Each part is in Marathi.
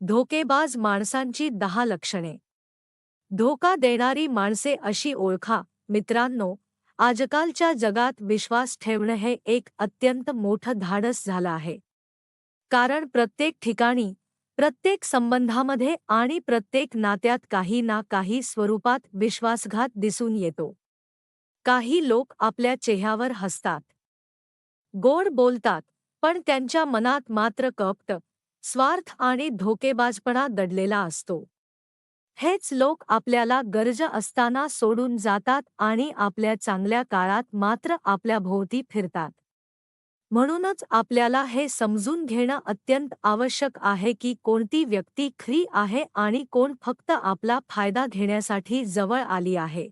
धोकेबाज माणसांची दहा लक्षणे. धोका देणारी माणसे अशी ओळखा. मित्रांनो आजकालच्या जगात विश्वास ठेवणं हे एक अत्यंत मोठं धाडस झालं आहे. कारण प्रत्येक ठिकाणी प्रत्येक संबंधामध्ये आणि प्रत्येक नात्यात काही ना काही स्वरूपात विश्वासघात दिसून येतो. काही लोक आपल्या चेहऱ्यावर हसतात. गोड बोलतात पण त्यांच्या मनात मात्र कपट. स्वार्थ आणि धोकेबाजपणा दडलेला असतो. हेच लोक आपल्याला गरज असताना सोडून जातात आणि आपल्या चांगल्या काळात मात्र आपल्या भोवती फिरतात. म्हणूनच आपल्याला हे समजून घेणं अत्यंत आवश्यक आहे की कोणती व्यक्ती खरी आहे आणि कोण फक्त आपला फायदा घेण्यासाठी जवळ आली आहे.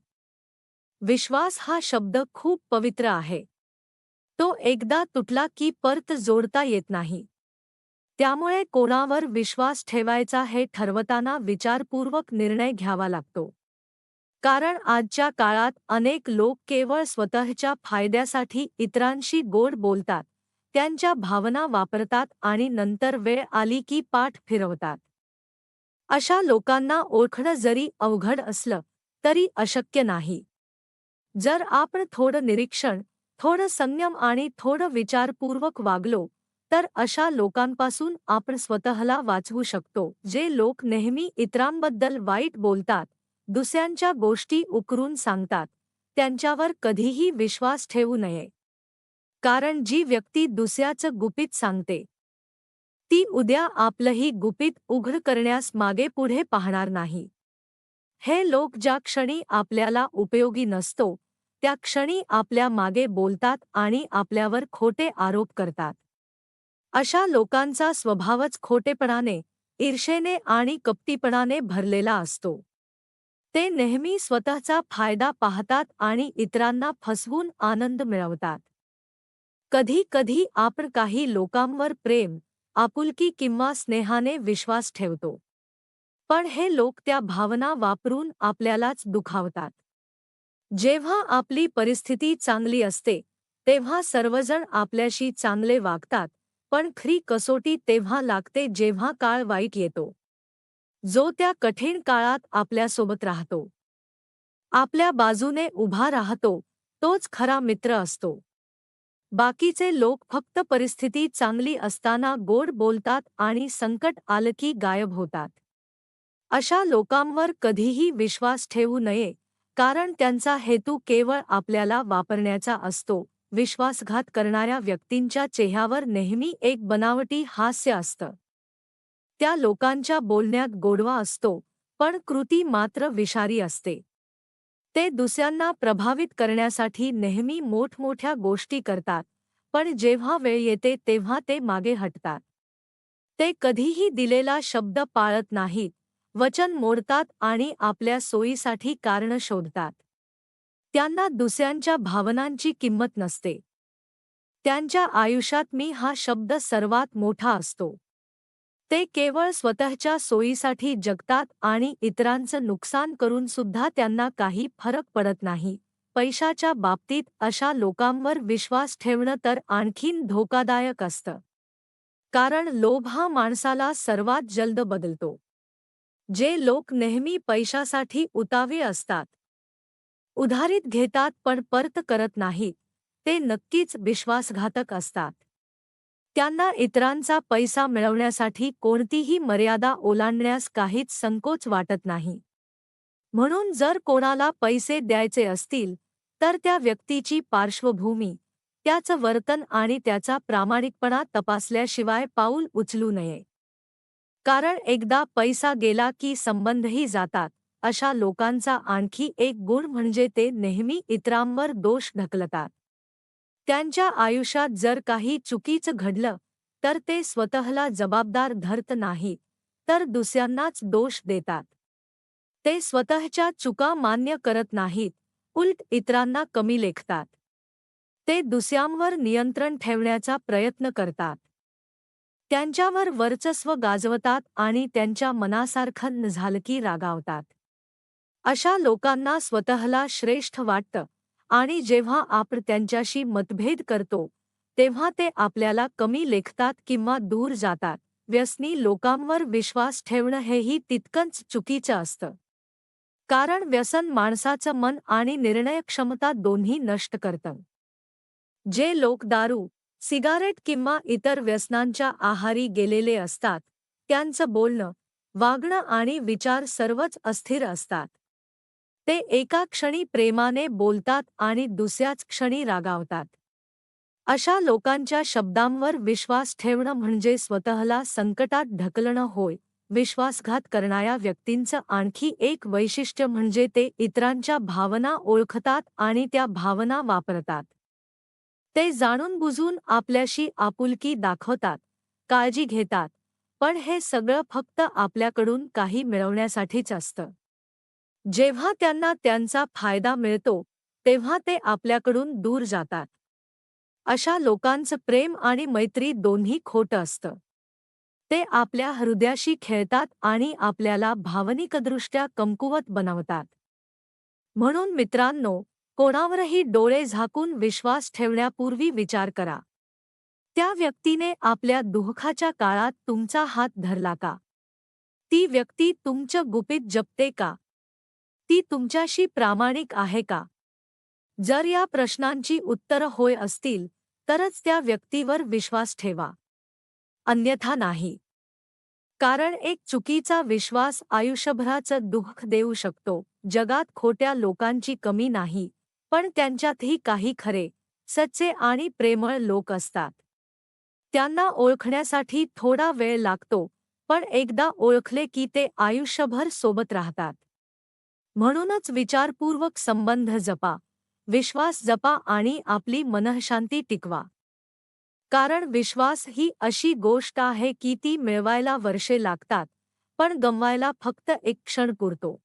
विश्वास हा शब्द खूप पवित्र आहे. तो एकदा तुटला की परत जोडता येत नाही. त्यामुळे कोणावर विश्वास ठेवायचा हे ठरवताना विचारपूर्वक निर्णय घ्यावा लागतो. कारण आजच्या काळात अनेक लोक केवळ स्वतःच्या फायद्यासाठी इतरांशी गोड बोलतात त्यांच्या भावना वापरतात आणि नंतर वेळ आली की पाठ फिरवतात. अशा लोकांना ओळखणं जरी अवघड असलं तरी अशक्य नाही. जर आपण थोडं निरीक्षण थोडं संयम आणि थोडं विचारपूर्वक वागलो तर अशा लोकांपासून आपण स्वतःला वाचवू शकतो जे लोक नेहमी इतरांबद्दल वाईट बोलतात दुसऱ्यांच्या गोष्टी उकरून सांगतात त्यांच्यावर कधीही विश्वास ठेवू नये. कारण जी व्यक्ती दुसऱ्याचं गुपित सांगते ती उद्या आपलंही गुपित उघड करण्यास मागे पुढे पाहणार नाही. हे लोक ज्या क्षणी आपल्याला उपयोगी नसतो त्या क्षणी आपल्या मागे बोलतात आणि आपल्यावर खोटे आरोप करतात. अशा लोकांचा स्वभावच खोटेपणाने ईर्षेने आणि कपटीपणाने भरलेला असतो. ते नेहमी स्वतःचा फायदा पाहतात आणि इतरांना फसवून आनंद मिळवतात. कधी कधी आपण काही लोकांवर प्रेम आपुलकी किंवा स्नेहाने विश्वास ठेवतो. पण हे लोक त्या भावना वापरून आपल्यालाच दुखावतात. जेव्हा आपली परिस्थिती चांगली असते तेव्हा सर्वजण आपल्याशी चांगले वागतात पण खरी कसोटी तेव्हा लागते जेव्हा काळ वाईट येतो. जो त्या कठीण काळात आपल्यासोबत राहतो. आपल्या बाजूने उभा राहतो तोच खरा मित्र असतो. बाकीचे लोक फक्त परिस्थिती चांगली असताना गोड बोलतात आणि संकट आलं की गायब होतात. अशा लोकांवर कधीही विश्वास ठेवू नये कारण त्यांचा हेतू केवळ आपल्याला वापरण्याचा असतो. विश्वासघात करणाऱ्या व्यक्तींच्या चेहऱ्यावर नेहमी एक बनावटी हास्य असतं. त्या लोकांच्या बोलण्यात गोडवा असतो पण कृती मात्र विषारी असते. ते दुसऱ्यांना प्रभावित करण्यासाठी नेहमी मोठमोठ्या गोष्टी करतात पण जेव्हा वेळ येते तेव्हा ते मागे हटतात. ते कधीही दिलेला शब्द पाळत नाहीत वचन मोडतात आणि आपल्या सोयीसाठी कारणं शोधतात. त्यांना दुसऱ्यांच्या भावनांची किंमत नसते. त्यांच्या आयुष्यात मी हा शब्द सर्वात मोठा असतो. ते केवळ स्वतःच्या सोयीसाठी जगतात आणि इतरांचं नुकसान करून सुद्धा त्यांना काही फरक पडत नाही. पैशाच्या बाबतीत अशा लोकांवर विश्वास ठेवणं तर आणखीन धोकादायक असतं. कारण लोभ हा माणसाला सर्वात जलद बदलतो. जे लोक नेहमी पैशासाठी उतावे असतात उधारीत घेतात पण परत करत नाहीत. ते नक्कीच विश्वासघातक असतात. त्यांना इतरांचा पैसा मिळवण्यासाठी कोणतीही मर्यादा ओलांडण्यास काहीच संकोच वाटत नाही. म्हणून जर कोणाला पैसे द्यायचे असतील तर त्या व्यक्तीची पार्श्वभूमी त्याचं वर्तन आणि त्याचा प्रामाणिकपणा तपासल्याशिवाय पाऊल उचलू नये. कारण एकदा पैसा गेला की संबंधही जातात. अशा लोकांचा आणखी एक गुण म्हणजे ते नेहमी इतरांवर दोष ढकलतात. त्यांच्या आयुष्यात जर काही चुकीचं घडलं तर ते स्वतःला जबाबदार धरत नाहीत तर दुसऱ्यांनाच दोष देतात. ते स्वतःच्या चुका मान्य करत नाहीत उलट इतरांना कमी लेखतात. ते दुसऱ्यांवर नियंत्रण ठेवण्याचा प्रयत्न करतात. त्यांच्यावर वर्चस्व गाजवतात आणि त्यांच्या मनासारखं झालकी रागावतात. अशा लोकांना स्वतःला श्रेष्ठ वाटतं. आणि जेव्हा आपण त्यांच्याशी मतभेद करतो तेव्हा ते आपल्याला कमी लेखतात किंवा दूर जातात. व्यसनी लोकांवर विश्वास ठेवणं हेही तितकंच चुकीचं असतं. कारण व्यसन माणसाचं मन आणि निर्णय क्षमता दोन्ही नष्ट करतं. जे लोक दारू सिगारेट किंवा इतर व्यसनांच्या आहारी गेलेले असतात त्यांचं बोलणं वागणं आणि विचार सर्वच अस्थिर असतात. ते एका क्षणी प्रेमाने बोलतात आणि दुसऱ्याच क्षणी रागावतात. अशा लोकांच्या शब्दांवर विश्वास ठेवणं म्हणजे स्वतःला संकटात ढकलणं होय. विश्वासघात करणाऱ्या व्यक्तींचं आणखी एक वैशिष्ट्य म्हणजे ते इतरांच्या भावना ओळखतात आणि त्या भावना वापरतात. ते जाणून बुजून आपल्याशी आपुलकी दाखवतात काळजी घेतात पण हे सगळं फक्त आपल्याकडून काही मिळवण्यासाठीच असतं. जेव्हा त्यांना त्यांचा फायदा मिळतो तेव्हा ते आपल्याकडून दूर जातात. अशा लोकांचं प्रेम आणि मैत्री दोन्ही खोटं असतं. ते आपल्या हृदयाशी खेळतात आणि आपल्याला भावनिकदृष्ट्या कमकुवत बनवतात. म्हणून मित्रांनो कोणावरही डोळे झाकून विश्वास ठेवण्यापूर्वी विचार करा. त्या व्यक्तीने आपल्या दुःखाच्या काळात तुमचा हात धरला का? ती व्यक्ती तुमचं गुपित जपते का? ती तुमच्याशी प्रामाणिक आहे का? जर या प्रश्नांची उत्तरं होय असतील तरच त्या व्यक्तीवर विश्वास ठेवा. अन्यथा नाही. कारण एक चुकीचा विश्वास आयुष्यभराचं दुःख देऊ शकतो. जगात खोट्या लोकांची कमी नाही पण त्यांच्यातही काही खरे सच्चे आणि प्रेमळ लोक असतात. त्यांना ओळखण्यासाठी थोडा वेळ लागतो पण एकदा ओळखले की ते आयुष्यभर सोबत राहतात. म्हणूनच विचारपूर्वक संबंध जपा. विश्वास जपा आणि आपली मनःशांती टिकवा. कारण विश्वास ही अशी गोष्ट आहे की ती मिळवायला वर्षे लागतात पण गमवायला फक्त एक क्षण पुरतो.